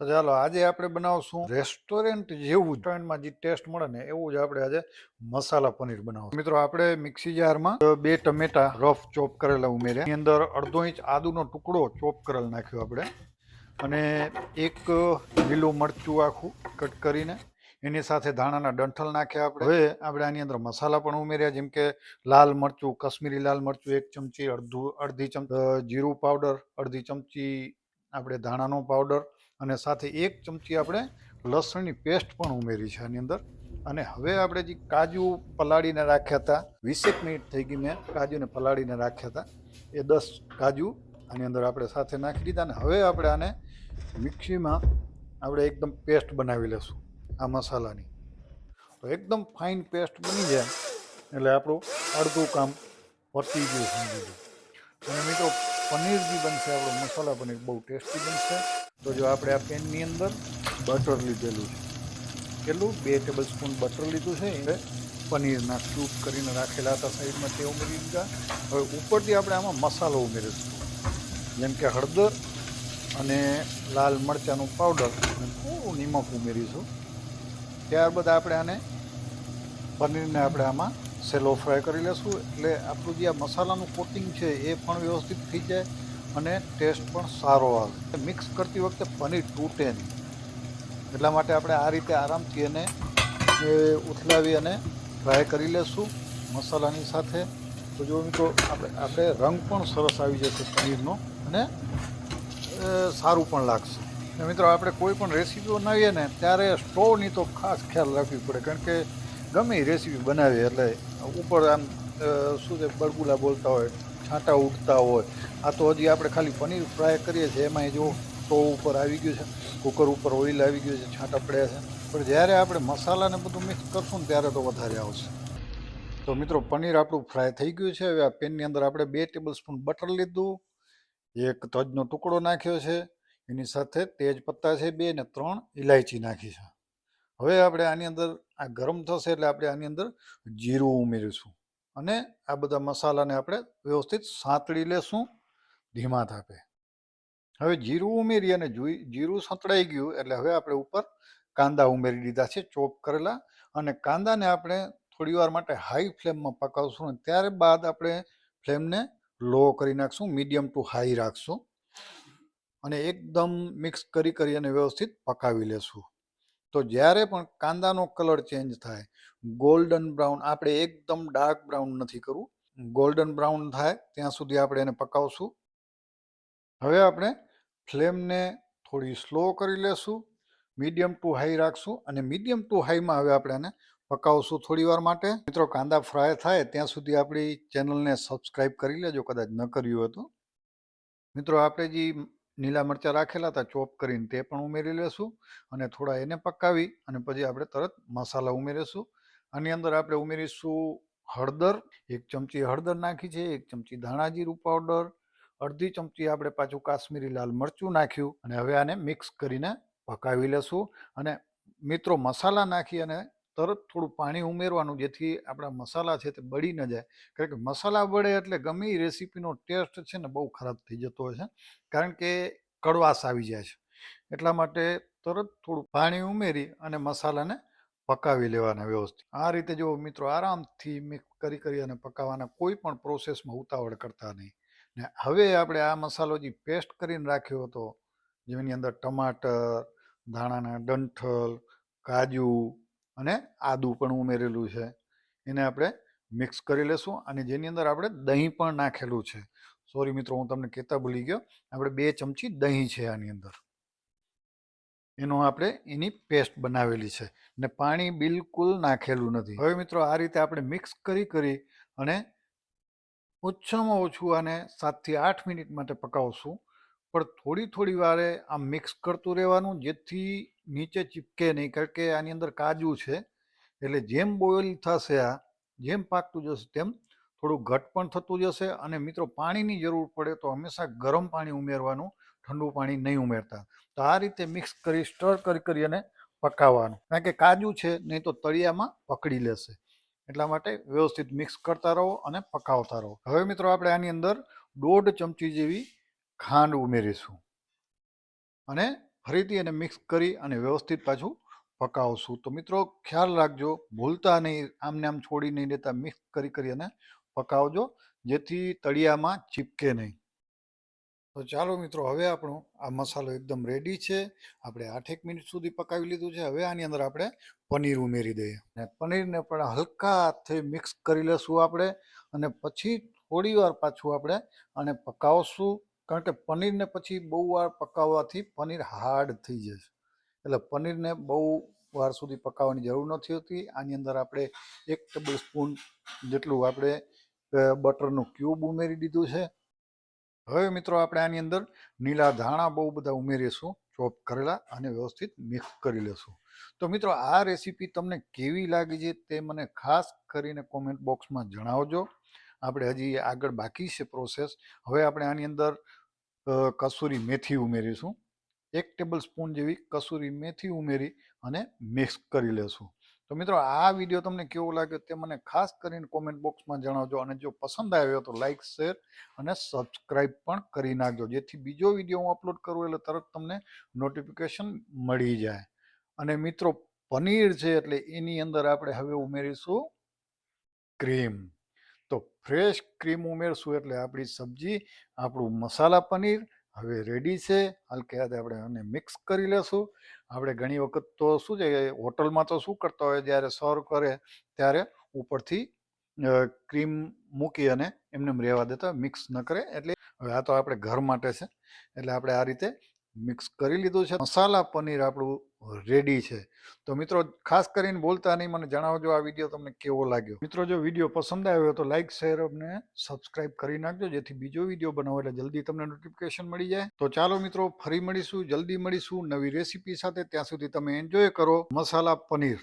તો ચાલો, આજે આપણે બનાવશું રેસ્ટોરન્ટ જેવું રેસ્ટોરન્ટમાં જે ટેસ્ટ મળે ને, એવું જ આપણે આજે મસાલા પનીર બનાવશું. મિત્રો, આપણે મિક્સી જારમાં બે ટમેટા રફ ચોપ કરેલા ઉમેર્યા. એની અંદર અડધો ઇંચ આદુનો ટુકડો ચોપ કરેલ નાખ્યો આપણે. અને એક લીલું મરચું આખું કટ કરીને એની સાથે ધાણાના ડંઠલ નાખ્યા આપણે. હવે આપણે આની અંદર મસાલા પણ ઉમેર્યા, જેમ કે લાલ મરચું, કશ્મીરી લાલ મરચું એક ચમચી, અડધું, અડધી ચમચી જીરું પાવડર, અડધી ચમચી આપણે ધાણાનો પાવડર અને સાથે એક ચમચી આપણે લસણની પેસ્ટ પણ ઉમેરી છે આની અંદર. અને હવે આપણે જે કાજુ પલાળીને રાખ્યા હતા વીસેક મિનિટ થઈ ગઈ મેં કાજુને પલાળીને રાખ્યા હતા. એ દસ કાજુ આની અંદર આપણે સાથે નાખી દીધા અને હવે આપણે આને મિક્સીમાં આપણે એકદમ પેસ્ટ બનાવી લેશું આ મસાલાની. તો એકદમ ફાઇન પેસ્ટ બની જાય એટલે આપણું અડધું કામ પતી ગયું સમજી ગયું અને મિત્રો, પનીર બી બનશે, આપણો મસાલા પનીર બહુ ટેસ્ટી બનશે. તો જો આપણે આ પેનની અંદર બટર લીધેલું છે. કેટલું? બે ટેબલ સ્પૂન બટર લીધું છે એટલે પનીરના ક્યુબ કરીને રાખેલા હતા સાઈડમાં તે ઉમેરી દીધા. હવે ઉપરથી આપણે આમાં મસાલો ઉમેરીશું. જેમ કે હળદર અને લાલ મરચાંનું પાવડર અને થોડું નિમક ઉમેરીશું. ત્યારબાદ આપણે આને પનીરને આપણે આમાં સેલો ફ્રાય કરી લેશું. એટલે આપણું જે આ મસાલાનું કોટિંગ છે એ પણ વ્યવસ્થિત થઈ જાય. અને ટેસ્ટ પણ સારો આવે. મિક્સ કરતી વખતે પનીર તૂટે નહીં. એટલા માટે આપણે આ રીતે આરામથી એને ઉથલાવી અને ફ્રાય કરી લેશું મસાલાની સાથે. તો જો મિત્રો, આપણે આપણે રંગ પણ સરસ આવી જશે પનીરનો અને સારું પણ લાગશે. મિત્રો, આપણે કોઈ પણ રેસીપી બનાવીએ ને, ત્યારે સ્ટોવની તો ખાસ ખ્યાલ રાખવી પડે, કારણ કે ગમે રેસીપી બનાવીએ, એટલે ઉપર આમ શું છે બળબુલા બોલતા હોય છાંટા ઉડતા હોય. આ તો હજી આપણે ખાલી પનીર ફ્રાય કરીએ છીએ. એમાં જો સ્ટોવ ઉપર આવી ગયું છે કુકર ઉપર ઓઇલ આવી ગયું છે, છાંટા પડ્યા છે. પણ જ્યારે આપણે મસાલાને બધું મિક્સ કરશું ને ત્યારે તો વધારે આવશે. તો મિત્રો, પનીર આપણું ફ્રાય થઈ ગયું છે. હવે આ પેનની અંદર આપણે બે ટેબલ સ્પૂન બટર લીધું. એક તજનો ટુકડો નાખ્યો છે. એની સાથે તેજ પત્તા છે બે ને ત્રણ ઇલાયચી નાખી છે. હવે આપણે આની અંદર, આ ગરમ થશે એટલે આપણે આની અંદર જીરું ઉમેરીશું. અને આ બધા મસાલાને આપણે વ્યવસ્થિત સાંતળી લેશું, ધીમા તાપે. હવે જીરું ઉમેરી અને જીરું સંતળાઈ ગયું એટલે હવે આપણે ઉપર કાંદા ઉમેરી દીધા છે, ચોપ કરેલા. અને કાંદાને આપણે થોડી વાર માટે હાઈ ફ્લેમમાં પકાવશું ત્યારબાદ આપણે ફ્લેમને લો કરી નાખશું, મીડિયમ ટુ હાઈ રાખશું. અને એકદમ મિક્સ કરી કરી અને વ્યવસ્થિત પકાવી લેશું. તો જ્યારે પણ કાંદાનો કલર ચેન્જ થાય, ગોલ્ડન બ્રાઉન, આપણે એકદમ ડાર્ક બ્રાઉન નથી કરવું. ગોલ્ડન બ્રાઉન થાય, ત્યાં સુધી આપણે એને પકાવશું. હવે આપણે ફ્લેમને થોડી સ્લો કરી લેશું, મીડિયમ ટુ હાઈ રાખશું અને મીડિયમ ટુ હાઈમાં હવે આપણે એને પકાવશું થોડી વાર માટે. મિત્રો, કાંદા ફ્રાય થાય, ત્યાં સુધી આપણી ચેનલને સબસ્ક્રાઈબ કરી લેજો, કદાચ ન કર્યું હતું મિત્રો, આપણે જે લીલા મરચાં રાખેલા હતા ચોપ કરીને તે પણ ઉમેરી લેશું અને થોડા એને પકાવી અને પછી આપણે તરત મસાલા ઉમેરીશું. આની અંદર આપણે ઉમેરીશું હળદર, એક ચમચી હળદર નાખી છે, એક ચમચી ધાણા જીરું પાવડર, અડધી ચમચી આપણે પાછું કાશ્મીરી લાલ મરચું નાખ્યું અને હવે આને મિક્સ કરીને પકાવી લેશું. અને મિત્રો, મસાલા નાખી અને તરત થોડું પાણી ઉમેરવાનું જેથી આપણા મસાલા છે તે બળી ન જાય. કારણ કે મસાલા બળે એટલે ગમે એ રેસીપીનો ટેસ્ટ છે ને બહુ ખરાબ થઈ જતો હોય છે. કારણ કે કડવાશ આવી જાય છે. એટલા માટે તરત થોડું પાણી ઉમેરી અને મસાલાને પકાવી લેવાના વ્યવસ્થિત. આ રીતે જો મિત્રો આરામથી મિક્સ કરી કરી અને પકાવવાના કોઈ પણ પ્રોસેસમાં ઉતાવળ કરતા નહીં. ને હવે આપણે આ મસાલો જે પેસ્ટ કરીને રાખ્યો હતો, જેની અંદર ટમાટર, ધાણાના ડંઠલ, કાજુ અને આદું પણ ઉમેરેલું છે. એને આપણે મિક્સ કરી લેશું અને જેની અંદર આપણે દહીં પણ નાખેલું છે. સોરી મિત્રો, હું તમને કહેતા ભૂલી ગયો. આપણે બે ચમચી દહીં છે આની અંદર. એનો આપણે એની પેસ્ટ બનાવેલી છે ને પાણી બિલકુલ નાખેલું નથી. હવે મિત્રો, આ રીતે આપણે મિક્સ કરી કરી અને ઓછામાં ઓછું આને સાતથી આઠ મિનિટ માટે પકાવશું. પણ થોડી થોડી વારે આમ મિક્સ કરતું રહેવાનું, જેથી નીચે ચીપકે નહીં, કારણ કે આની અંદર કાજુ છે. એટલે જેમ બોઇલ થશે આ, જેમ પાકતું જશે તેમ થોડું ઘટ પણ થતું જશે અને મિત્રો પાણીની જરૂર પડે તો હંમેશા ગરમ પાણી ઉમેરવાનું, ઠંડુ પાણી નહીં ઉમેરતા. તો આ રીતે મિક્સ કરી સ્ટર કરી કરી અને પકાવવાનું. કારણ કે કાજુ છે, નહીં તો તળિયામાં પકડી લેશે. એટલા માટે વ્યવસ્થિત મિક્સ કરતા રહો અને પકાવતા રહો. હવે મિત્રો આપણે આની અંદર દોઢ ચમચી જેવી ખાંડ ઉમેરીશું. અને ફરીથી એને મિક્સ કરી અને વ્યવસ્થિત પાછું પકાવશું. તો મિત્રો, ખ્યાલ રાખજો, ભૂલતા નહીં, આમને આમ છોડી નહીં દેતા મિક્સ કરી કરી અને પકાવજો, જેથી તળિયામાં ચીપકે નહીં. તો ચાલો મિત્રો, હવે આપણો આ મસાલો એકદમ રેડી છે. આપણે આઠેક મિનિટ સુધી પકાવી લીધું છે. હવે આની અંદર આપણે પનીર ઉમેરી દઈએ. અને પનીરને પણ હલકા હાથથી મિક્સ કરી લેશું આપણે અને પછી થોડી વાર પાછું આપણે અને પકાવશું. કારણ કે પનીરને પછી બહુ વાર પકાવવાથી પનીર હાર્ડ થઈ જશે એટલે પનીરને બહુ વાર સુધી પકાવવાની જરૂર નથી હોતી. આની અંદર આપણે એક ટેબલ સ્પૂન જેટલું આપણે બટરનું ક્યુબ ઉમેરી દીધું છે. હવે મિત્રો આપણે આની અંદર નીલા ધાણા બહુ બધા ઉમેરીશું ચોપ કરેલા અને વ્યવસ્થિત મિક્સ કરી લેશું. તો મિત્રો આ રેસીપી તમને કેવી લાગી છે તે મને ખાસ કરીને કોમેન્ટ બોક્સમાં જણાવજો. આપણે હજી આગળ બાકી છે પ્રોસેસ હવે આપણે આની અંદર કસૂરી મેથી ઉમેરીશું એક ટેબલ સ્પૂન જેવી કસૂરી મેથી ઉમેરી અને મિક્સ કરી લેશું. તો મિત્રો, આ વીડિયો તમને કેવો લાગ્યો તે મને ખાસ કરીને કોમેન્ટ બોક્સમાં જણાવજો અને જો પસંદ આવ્યો તો લાઈક, શેર અને સબસ્ક્રાઈબ પણ કરી નાખજો. જેથી બીજો વીડિયો હું અપલોડ કરું એટલે તરત તમને નોટિફિકેશન મળી જાય. અને મિત્રો, પનીર છે એટલે એની અંદર આપણે હવે ઉમેરીશું ક્રીમ. તો ફ્રેશ ક્રીમ ઉમેરશું એટલે આપણી સબ્જી, આપણું મસાલા પનીર, હવે રેડી છે. હલકે હાથે આપણે આને મિક્સ કરી લેશું. આપણે ઘણી વખત તો શું છે હોટલમાં તો શું કરતા હોય, જ્યારે સર્વ કરે ત્યારે ઉપરથી ક્રીમ મૂકી અને એમને એમ રહેવા દેતા મિક્સ ન કરે. એટલે હવે આ તો આપણે ઘર માટે છે. એટલે આપણે આ રીતે મિક્સ કરી લીધું છે. મસાલા પનીર આપણું રેડી છે. તો મિત્રો, ખાસ કરીને બોલતા નહીં, મને જણાવજો આ વીડિયો તમને કેવો લાગ્યો. મિત્રો, જો વીડિયો પસંદ આવ્યો તો લાઈક શેર અને સબસ્ક્રાઇબ કરી નાખજો, જેથી બીજો વીડિયો બનાવો એટલે જલ્દી તમને નોટિફિકેશન મળી જાય. તો ચાલો મિત્રો, ફરી મળીશું, જલ્દી મળીશું, નવી રેસીપી સાથે. ત્યાં સુધી તમે એન્જોય કરો. મસાલા પનીર.